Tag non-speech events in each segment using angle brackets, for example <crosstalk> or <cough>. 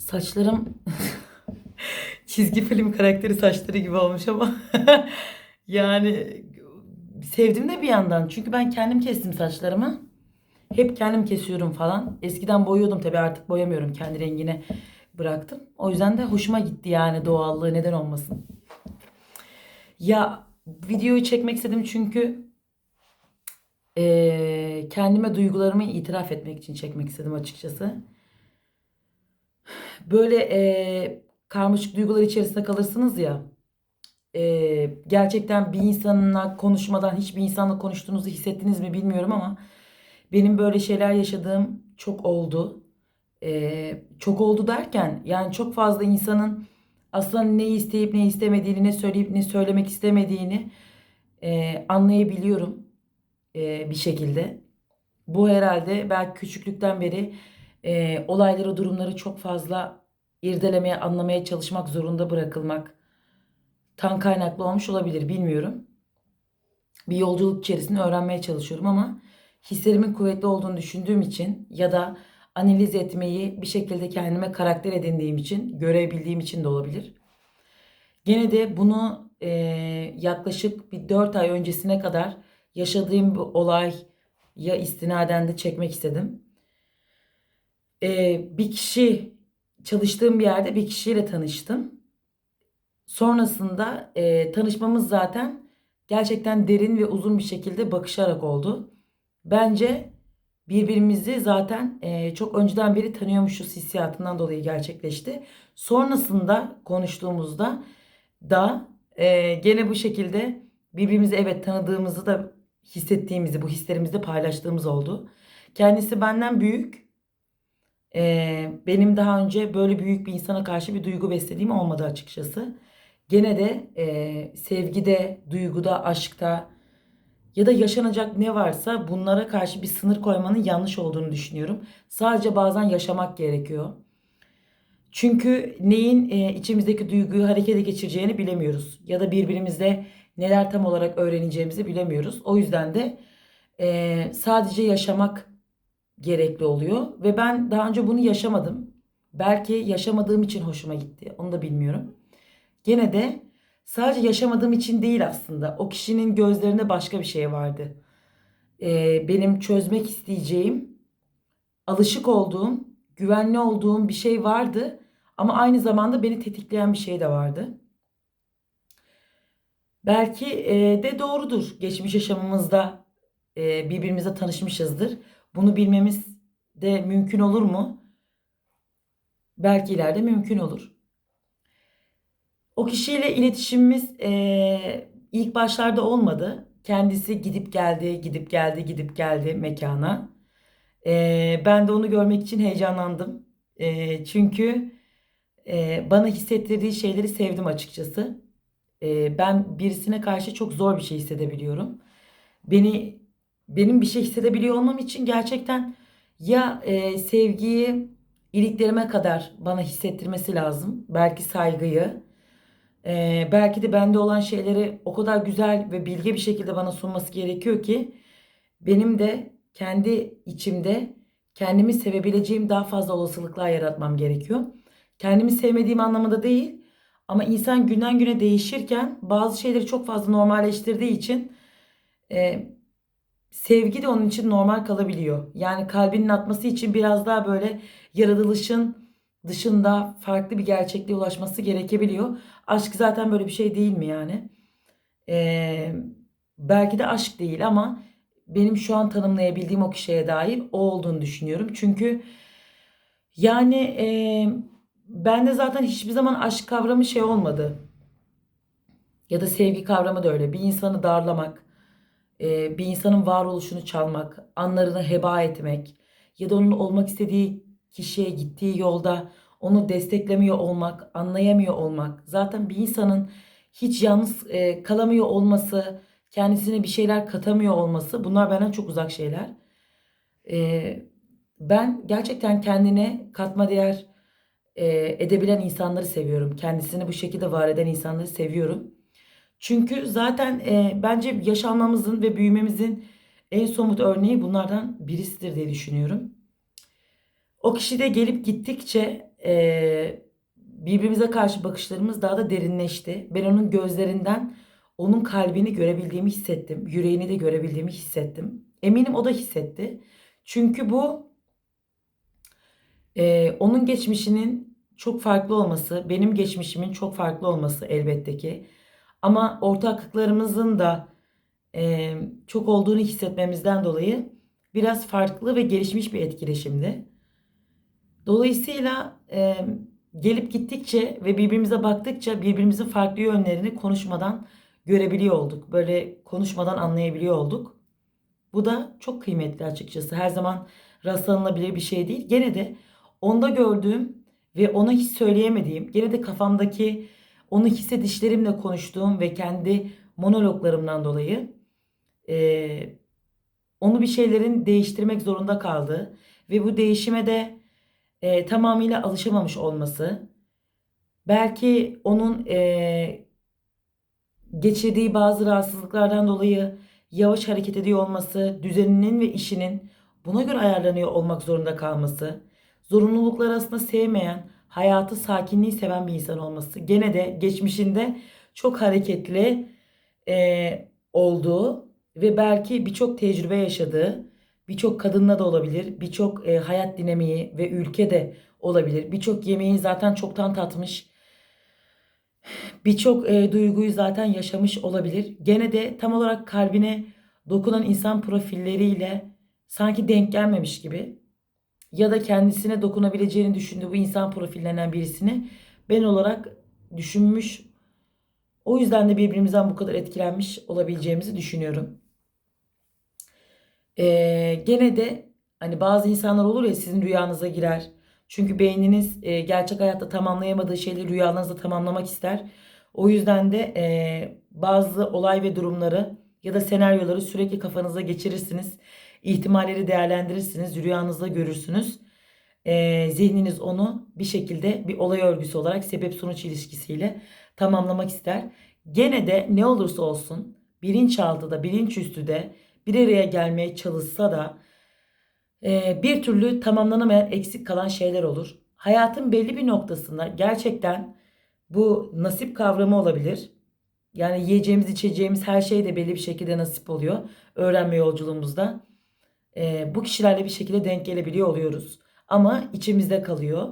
Saçlarım <laughs> çizgi film karakteri saçları gibi olmuş ama <laughs> yani sevdim de bir yandan. Çünkü ben kendim kestim saçlarımı. Hep kendim kesiyorum falan. Eskiden boyuyordum tabii artık boyamıyorum. Kendi rengine bıraktım. O yüzden de hoşuma gitti yani doğallığı neden olmasın. Ya videoyu çekmek istedim çünkü eee, kendime duygularımı itiraf etmek için çekmek istedim açıkçası. Böyle eee, karmaşık duygular içerisinde kalırsınız ya. eee, gerçekten bir insanla konuşmadan hiçbir insanla konuştuğunuzu hissettiniz mi bilmiyorum ama benim böyle şeyler yaşadığım çok oldu. Eee, çok oldu derken yani çok fazla insanın aslında ne isteyip ne istemediğini, ne söyleyip ne söylemek istemediğini eee, anlayabiliyorum eee, bir şekilde. Bu herhalde belki küçüklükten beri eee, olayları, durumları çok fazla irdelemeye, anlamaya çalışmak zorunda bırakılmak tan kaynaklı olmuş olabilir bilmiyorum. Bir yolculuk içerisinde öğrenmeye çalışıyorum ama hislerimin kuvvetli olduğunu düşündüğüm için ya da analiz etmeyi bir şekilde kendime karakter edindiğim için, görebildiğim için de olabilir. Gene de bunu eee, yaklaşık bir 4 ay öncesine kadar yaşadığım bir olay ya istinaden de çekmek istedim. Eee, bir kişi çalıştığım bir yerde bir kişiyle tanıştım. Sonrasında eee, tanışmamız zaten gerçekten derin ve uzun bir şekilde bakışarak oldu. Bence birbirimizi zaten eee, çok önceden beri tanıyormuşuz hissiyatından dolayı gerçekleşti. Sonrasında konuştuğumuzda da eee, gene bu şekilde birbirimizi evet tanıdığımızı da hissettiğimizi, bu hislerimizi de paylaştığımız oldu. Kendisi benden büyük. Eee, benim daha önce böyle büyük bir insana karşı bir duygu beslediğim olmadı açıkçası. Gene de eee, sevgide, duyguda, aşkta ya da yaşanacak ne varsa bunlara karşı bir sınır koymanın yanlış olduğunu düşünüyorum. Sadece bazen yaşamak gerekiyor. Çünkü neyin eee, içimizdeki duyguyu harekete geçireceğini bilemiyoruz. Ya da birbirimizde neler tam olarak öğreneceğimizi bilemiyoruz. O yüzden de eee, sadece yaşamak gerekli oluyor. Ve ben daha önce bunu yaşamadım. Belki yaşamadığım için hoşuma gitti. Onu da bilmiyorum. Gene de sadece yaşamadığım için değil aslında. O kişinin gözlerinde başka bir şey vardı. Ee, benim çözmek isteyeceğim, alışık olduğum, güvenli olduğum bir şey vardı. Ama aynı zamanda beni tetikleyen bir şey de vardı. Belki e, de doğrudur. Geçmiş yaşamımızda e, birbirimizle tanışmışızdır. Bunu bilmemiz de mümkün olur mu? Belki ileride mümkün olur. O kişiyle iletişimimiz eee, ilk başlarda olmadı. Kendisi gidip geldi, gidip geldi, gidip geldi mekana. Eee, ben de onu görmek için heyecanlandım. Eee, çünkü eee, bana hissettirdiği şeyleri sevdim açıkçası. Eee, ben birisine karşı çok zor bir şey hissedebiliyorum. Beni benim bir şey hissedebiliyor olmam için gerçekten ya eee, sevgiyi iliklerime kadar bana hissettirmesi lazım. Belki saygıyı. Ee, belki de bende olan şeyleri o kadar güzel ve bilge bir şekilde bana sunması gerekiyor ki benim de kendi içimde kendimi sevebileceğim daha fazla olasılıklar yaratmam gerekiyor. Kendimi sevmediğim anlamında değil ama insan günden güne değişirken bazı şeyleri çok fazla normalleştirdiği için e, sevgi de onun için normal kalabiliyor. Yani kalbinin atması için biraz daha böyle yaratılışın dışında farklı bir gerçekliğe ulaşması gerekebiliyor. Aşk zaten böyle bir şey değil mi yani? Ee, belki de aşk değil ama benim şu an tanımlayabildiğim o kişiye dair o olduğunu düşünüyorum. Çünkü yani e, bende zaten hiçbir zaman aşk kavramı şey olmadı. Ya da sevgi kavramı da öyle. Bir insanı darlamak, e, bir insanın varoluşunu çalmak, anlarını heba etmek ya da onun olmak istediği kişiye gittiği yolda onu desteklemiyor olmak, anlayamıyor olmak, zaten bir insanın hiç yalnız e, kalamıyor olması, kendisine bir şeyler katamıyor olması bunlar benden çok uzak şeyler. E, ben gerçekten kendine katma değer e, edebilen insanları seviyorum. Kendisini bu şekilde var eden insanları seviyorum. Çünkü zaten e, bence yaşanmamızın ve büyümemizin en somut örneği bunlardan birisidir diye düşünüyorum. O kişi de gelip gittikçe e, birbirimize karşı bakışlarımız daha da derinleşti. Ben onun gözlerinden onun kalbini görebildiğimi hissettim. Yüreğini de görebildiğimi hissettim. Eminim o da hissetti. Çünkü bu e, onun geçmişinin çok farklı olması, benim geçmişimin çok farklı olması elbette ki. Ama ortaklıklarımızın da e, çok olduğunu hissetmemizden dolayı biraz farklı ve gelişmiş bir etkileşimdi. Dolayısıyla e, gelip gittikçe ve birbirimize baktıkça birbirimizin farklı yönlerini konuşmadan görebiliyor olduk. Böyle konuşmadan anlayabiliyor olduk. Bu da çok kıymetli açıkçası. Her zaman rastlanılabilir bir şey değil. Gene de onda gördüğüm ve ona hiç söyleyemediğim, gene de kafamdaki onu hissedişlerimle konuştuğum ve kendi monologlarımdan dolayı e, onu bir şeylerin değiştirmek zorunda kaldığı ve bu değişime de e, tamamıyla alışamamış olması, belki onun e, geçirdiği bazı rahatsızlıklardan dolayı yavaş hareket ediyor olması, düzeninin ve işinin buna göre ayarlanıyor olmak zorunda kalması, zorunluluklar aslında sevmeyen, hayatı sakinliği seven bir insan olması, gene de geçmişinde çok hareketli e, olduğu ve belki birçok tecrübe yaşadığı, birçok kadınla da olabilir, birçok e, hayat dinamiği ve ülke de olabilir. Birçok yemeği zaten çoktan tatmış, birçok e, duyguyu zaten yaşamış olabilir. Gene de tam olarak kalbine dokunan insan profilleriyle sanki denk gelmemiş gibi ya da kendisine dokunabileceğini düşündüğü bu insan profillerinden birisini ben olarak düşünmüş. O yüzden de birbirimizden bu kadar etkilenmiş olabileceğimizi düşünüyorum. Ee, gene de hani bazı insanlar olur ya sizin rüyanıza girer. Çünkü beyniniz e, gerçek hayatta tamamlayamadığı şeyleri rüyalarınızda tamamlamak ister. O yüzden de e, bazı olay ve durumları ya da senaryoları sürekli kafanıza geçirirsiniz. İhtimalleri değerlendirirsiniz. Rüyanızda görürsünüz. E, zihniniz onu bir şekilde bir olay örgüsü olarak sebep sonuç ilişkisiyle tamamlamak ister. Gene de ne olursa olsun bilinçaltıda, bilinçüstü de bir araya gelmeye çalışsa da e, bir türlü tamamlanamayan eksik kalan şeyler olur. Hayatın belli bir noktasında gerçekten bu nasip kavramı olabilir. Yani yiyeceğimiz, içeceğimiz her şey de belli bir şekilde nasip oluyor. Öğrenme yolculuğumuzda. E, bu kişilerle bir şekilde denk gelebiliyor oluyoruz. Ama içimizde kalıyor.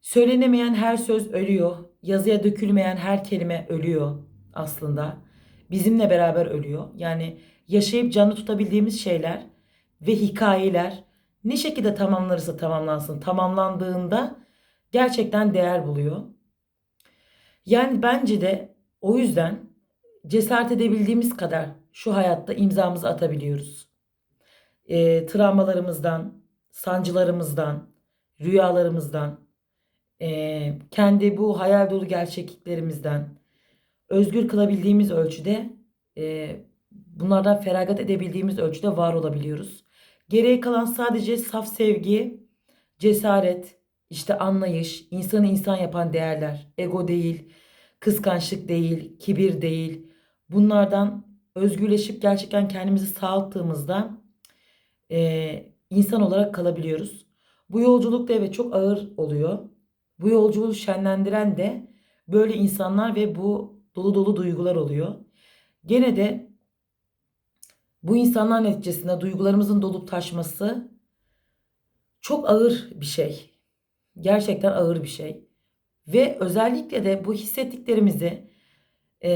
Söylenemeyen her söz ölüyor. Yazıya dökülmeyen her kelime ölüyor aslında. Bizimle beraber ölüyor. Yani yaşayıp canlı tutabildiğimiz şeyler ve hikayeler ne şekilde tamamlanırsa tamamlansın. Tamamlandığında gerçekten değer buluyor. Yani bence de o yüzden cesaret edebildiğimiz kadar şu hayatta imzamızı atabiliyoruz. E, travmalarımızdan, sancılarımızdan, rüyalarımızdan, e, kendi bu hayal dolu gerçekliklerimizden özgür kılabildiğimiz ölçüde e, bunlardan feragat edebildiğimiz ölçüde var olabiliyoruz. Geriye kalan sadece saf sevgi, cesaret, işte anlayış, insanı insan yapan değerler, ego değil, kıskançlık değil, kibir değil. Bunlardan özgürleşip gerçekten kendimizi sağalttığımızda e, insan olarak kalabiliyoruz. Bu yolculuk da evet çok ağır oluyor. Bu yolculuğu şenlendiren de böyle insanlar ve bu dolu dolu duygular oluyor. Gene de bu insanlar neticesinde duygularımızın dolup taşması çok ağır bir şey. Gerçekten ağır bir şey. Ve özellikle de bu hissettiklerimizi e,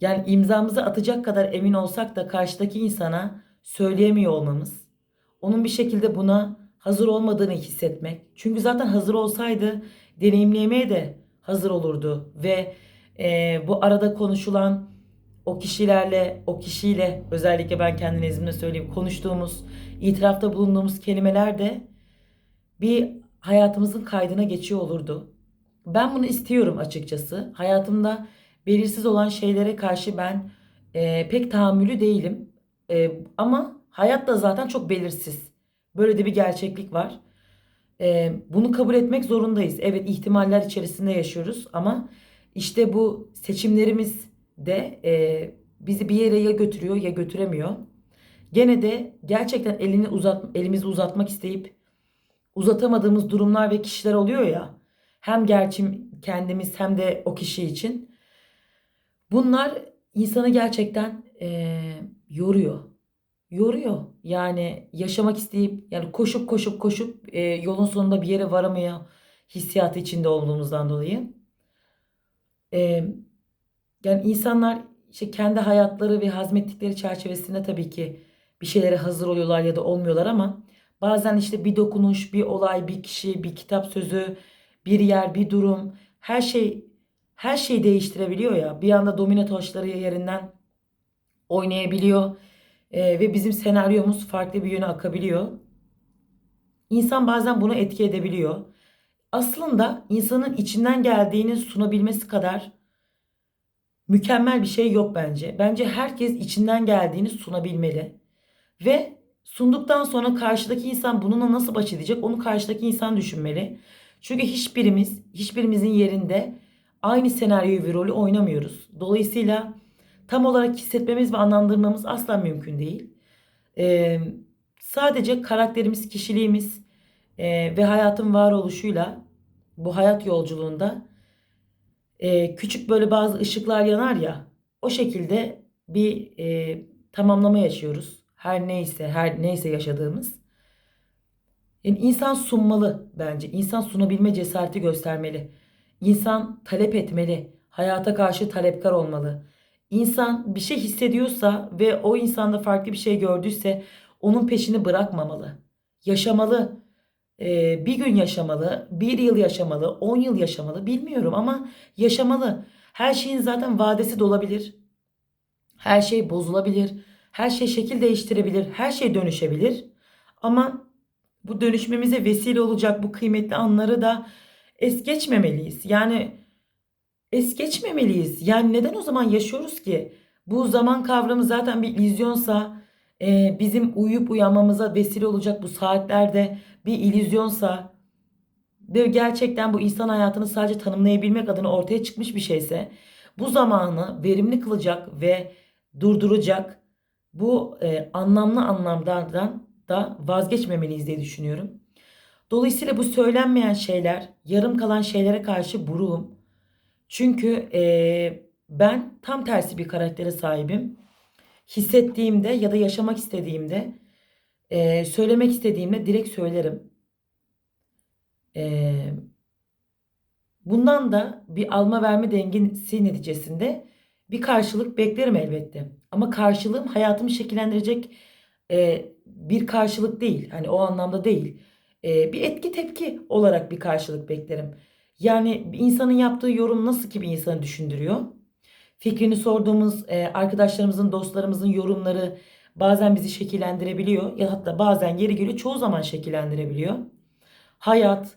yani imzamızı atacak kadar emin olsak da karşıdaki insana söyleyemiyor olmamız. Onun bir şekilde buna hazır olmadığını hissetmek. Çünkü zaten hazır olsaydı deneyimlemeye de hazır olurdu. Ve e, bu arada konuşulan o kişilerle, o kişiyle özellikle ben kendi nezdimde söyleyeyim konuştuğumuz, itirafta bulunduğumuz kelimeler de bir hayatımızın kaydına geçiyor olurdu. Ben bunu istiyorum açıkçası. Hayatımda belirsiz olan şeylere karşı ben e, pek tahammülü değilim. E, ama hayat da zaten çok belirsiz. Böyle de bir gerçeklik var. E, bunu kabul etmek zorundayız. Evet ihtimaller içerisinde yaşıyoruz ama işte bu seçimlerimiz de e, bizi bir yere ya götürüyor ya götüremiyor. Gene de gerçekten elini uzat, elimizi uzatmak isteyip uzatamadığımız durumlar ve kişiler oluyor ya. Hem gerçi kendimiz hem de o kişi için. Bunlar insanı gerçekten eee, yoruyor. Yoruyor. Yani yaşamak isteyip yani koşup koşup koşup eee, yolun sonunda bir yere varamıyor hissiyatı içinde olduğumuzdan dolayı. Eee, yani insanlar işte kendi hayatları ve hazmettikleri çerçevesinde tabii ki bir şeylere hazır oluyorlar ya da olmuyorlar ama bazen işte bir dokunuş, bir olay, bir kişi, bir kitap sözü, bir yer, bir durum her şey her şeyi değiştirebiliyor ya. Bir anda domino taşları yerinden oynayabiliyor Ee, ve bizim senaryomuz farklı bir yöne akabiliyor. İnsan bazen bunu etki edebiliyor. Aslında insanın içinden geldiğini sunabilmesi kadar mükemmel bir şey yok bence. Bence herkes içinden geldiğini sunabilmeli. Ve sunduktan sonra karşıdaki insan bununla nasıl baş edecek onu karşıdaki insan düşünmeli. Çünkü hiçbirimiz, hiçbirimizin yerinde aynı senaryoyu ve rolü oynamıyoruz. Dolayısıyla tam olarak hissetmemiz ve anlamlandırmamız asla mümkün değil. Ee, sadece karakterimiz, kişiliğimiz e, ve hayatın varoluşuyla bu hayat yolculuğunda e, küçük böyle bazı ışıklar yanar ya o şekilde bir e, tamamlama yaşıyoruz. Her neyse, her neyse yaşadığımız. Yani insan sunmalı bence. İnsan sunabilme cesareti göstermeli. İnsan talep etmeli. Hayata karşı talepkar olmalı. İnsan bir şey hissediyorsa ve o insanda farklı bir şey gördüyse onun peşini bırakmamalı. Yaşamalı. Ee, bir gün yaşamalı, bir yıl yaşamalı, on yıl yaşamalı bilmiyorum ama yaşamalı. Her şeyin zaten vadesi dolabilir. Her şey bozulabilir. Her şey şekil değiştirebilir. Her şey dönüşebilir. Ama bu dönüşmemize vesile olacak bu kıymetli anları da es geçmemeliyiz. Yani es geçmemeliyiz. Yani neden o zaman yaşıyoruz ki? Bu zaman kavramı zaten bir illüzyonsa, e, bizim uyuyup uyanmamıza vesile olacak bu saatlerde bir illüzyonsa ve gerçekten bu insan hayatını sadece tanımlayabilmek adına ortaya çıkmış bir şeyse bu zamanı verimli kılacak ve durduracak bu e, anlamlı anlamlardan da vazgeçmemeliyiz diye düşünüyorum. Dolayısıyla bu söylenmeyen şeyler, yarım kalan şeylere karşı buruğum. Çünkü e, ben tam tersi bir karaktere sahibim. Hissettiğimde ya da yaşamak istediğimde, e, söylemek istediğimde direkt söylerim. E, bundan da bir alma verme dengesi neticesinde bir karşılık beklerim elbette. Ama karşılığım hayatımı şekillendirecek e, bir karşılık değil. Hani o anlamda değil. E, bir etki tepki olarak bir karşılık beklerim. Yani insanın yaptığı yorum nasıl ki bir insanı düşündürüyor? Fikrini sorduğumuz e, arkadaşlarımızın, dostlarımızın yorumları bazen bizi şekillendirebiliyor. Ya hatta bazen geri geliyor çoğu zaman şekillendirebiliyor. Hayat,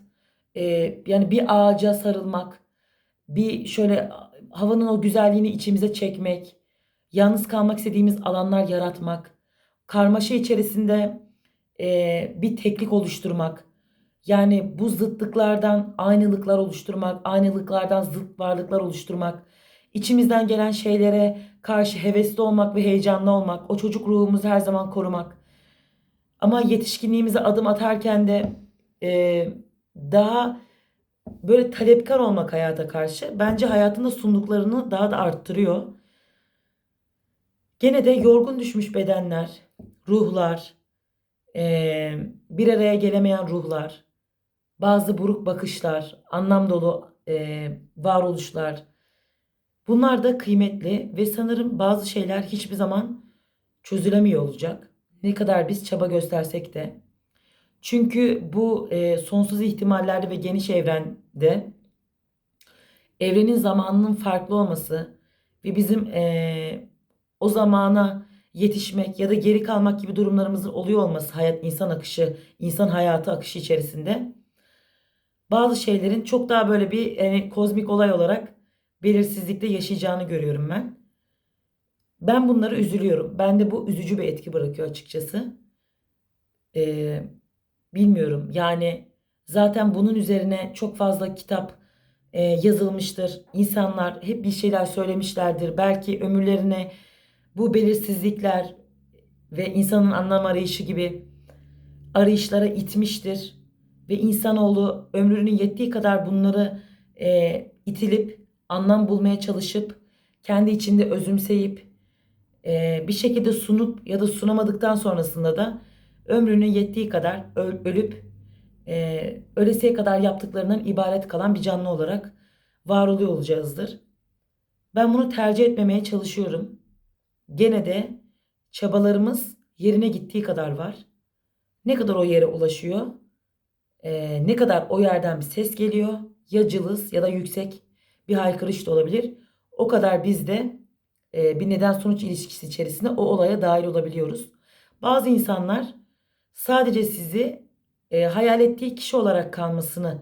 e, yani bir ağaca sarılmak, bir şöyle havanın o güzelliğini içimize çekmek, yalnız kalmak istediğimiz alanlar yaratmak, karmaşa içerisinde e, bir teklik oluşturmak. Yani bu zıtlıklardan aynılıklar oluşturmak, aynılıklardan zıt varlıklar oluşturmak, içimizden gelen şeylere karşı hevesli olmak ve heyecanlı olmak, o çocuk ruhumuzu her zaman korumak. Ama yetişkinliğimize adım atarken de e, daha böyle talepkar olmak hayata karşı bence hayatında sunduklarını daha da arttırıyor. Gene de yorgun düşmüş bedenler, ruhlar, bir araya gelemeyen ruhlar, bazı buruk bakışlar, anlam dolu varoluşlar. Bunlar da kıymetli ve sanırım bazı şeyler hiçbir zaman çözülemiyor olacak. Ne kadar biz çaba göstersek de. Çünkü bu e, sonsuz ihtimallerde ve geniş evrende evrenin zamanının farklı olması ve bizim e, o zamana yetişmek ya da geri kalmak gibi durumlarımızın oluyor olması hayat insan akışı, insan hayatı akışı içerisinde bazı şeylerin çok daha böyle bir yani kozmik olay olarak belirsizlikte yaşayacağını görüyorum ben. Ben bunları üzülüyorum. Bende bu üzücü bir etki bırakıyor açıkçası. Ee, bilmiyorum. Yani zaten bunun üzerine çok fazla kitap e, yazılmıştır. İnsanlar hep bir şeyler söylemişlerdir. Belki ömürlerine bu belirsizlikler ve insanın anlam arayışı gibi arayışlara itmiştir. ve insanoğlu ömrünün yettiği kadar bunları e, itilip anlam bulmaya çalışıp kendi içinde özümseyip e, bir şekilde sunup ya da sunamadıktan sonrasında da ömrünün yettiği kadar öl- ölüp e, ölesiye kadar yaptıklarından ibaret kalan bir canlı olarak var oluyor olacağızdır. Ben bunu tercih etmemeye çalışıyorum. Gene de çabalarımız yerine gittiği kadar var. Ne kadar o yere ulaşıyor, e, ne kadar o yerden bir ses geliyor, ya cılız ya da yüksek bir haykırış da olabilir. O kadar biz de e, bir neden sonuç ilişkisi içerisinde o olaya dahil olabiliyoruz. Bazı insanlar sadece sizi e, hayal ettiği kişi olarak kalmasını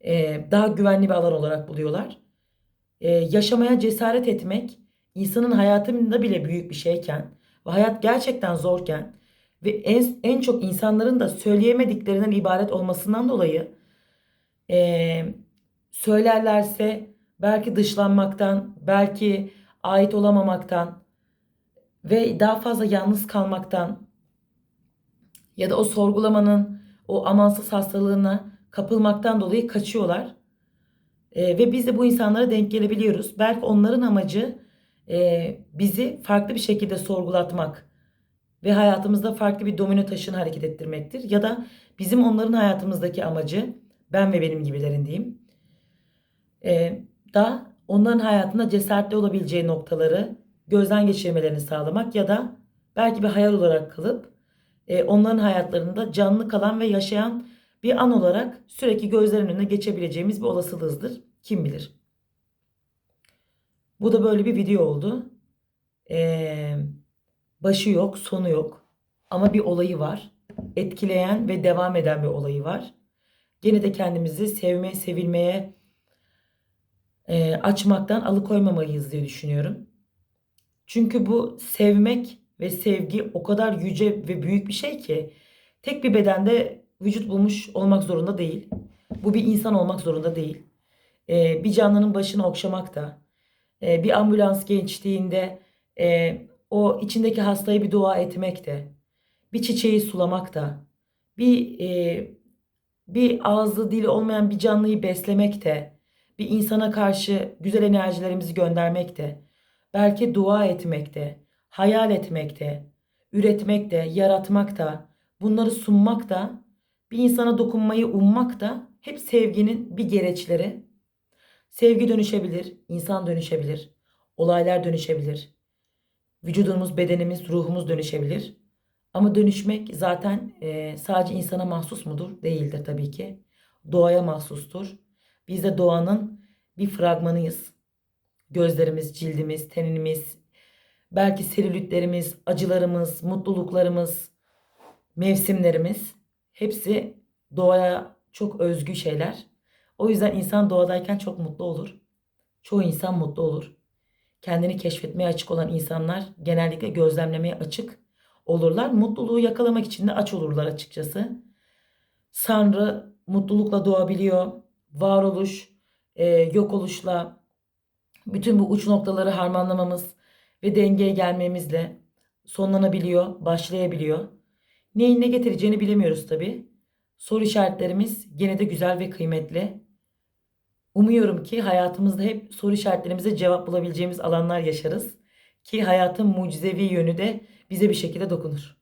e, daha güvenli bir alan olarak buluyorlar. E, yaşamaya cesaret etmek insanın hayatında bile büyük bir şeyken ve hayat gerçekten zorken ve en, en çok insanların da söyleyemediklerinden ibaret olmasından dolayı e, söylerlerse belki dışlanmaktan, belki ait olamamaktan ve daha fazla yalnız kalmaktan ya da o sorgulamanın o amansız hastalığına kapılmaktan dolayı kaçıyorlar. E, ve biz de bu insanlara denk gelebiliyoruz. Belki onların amacı e, bizi farklı bir şekilde sorgulatmak ve hayatımızda farklı bir domino taşını hareket ettirmektir. Ya da bizim onların hayatımızdaki amacı ben ve benim gibilerin diyeyim. E, da onların hayatında cesaretli olabileceği noktaları gözden geçirmelerini sağlamak ya da belki bir hayal olarak kalıp e, onların hayatlarında canlı kalan ve yaşayan bir an olarak sürekli gözlerin önüne geçebileceğimiz bir olasılığızdır. Kim bilir. Bu da böyle bir video oldu. Ee, başı yok, sonu yok. Ama bir olayı var. Etkileyen ve devam eden bir olayı var. Gene de kendimizi sevmeye, sevilmeye e, açmaktan alıkoymamalıyız diye düşünüyorum. Çünkü bu sevmek ve sevgi o kadar yüce ve büyük bir şey ki tek bir bedende vücut bulmuş olmak zorunda değil. Bu bir insan olmak zorunda değil. Ee, bir canlının başını okşamak da, e, bir ambulans gençliğinde e, o içindeki hastayı bir dua etmek de, bir çiçeği sulamak da, bir e, bir ağzı dili olmayan bir canlıyı beslemek de, bir insana karşı güzel enerjilerimizi göndermek de, belki dua etmek de, hayal etmek de, üretmek de, yaratmak da, bunları sunmak da, bir insana dokunmayı ummak da hep sevginin bir gereçleri. Sevgi dönüşebilir, insan dönüşebilir, olaylar dönüşebilir. Vücudumuz, bedenimiz, ruhumuz dönüşebilir. Ama dönüşmek zaten e, sadece insana mahsus mudur? Değildir tabii ki. Doğaya mahsustur. Biz de doğanın bir fragmanıyız. Gözlerimiz, cildimiz, tenimiz, belki selülitlerimiz, acılarımız, mutluluklarımız, mevsimlerimiz hepsi doğaya çok özgü şeyler. O yüzden insan doğadayken çok mutlu olur. Çoğu insan mutlu olur. Kendini keşfetmeye açık olan insanlar genellikle gözlemlemeye açık olurlar. Mutluluğu yakalamak için de aç olurlar açıkçası. Sanrı mutlulukla doğabiliyor. Varoluş, e, yok oluşla bütün bu uç noktaları harmanlamamız ve dengeye gelmemizle sonlanabiliyor, başlayabiliyor. Neyin ne getireceğini bilemiyoruz tabii. Soru işaretlerimiz gene de güzel ve kıymetli. Umuyorum ki hayatımızda hep soru işaretlerimize cevap bulabileceğimiz alanlar yaşarız. Ki hayatın mucizevi yönü de bize bir şekilde dokunur.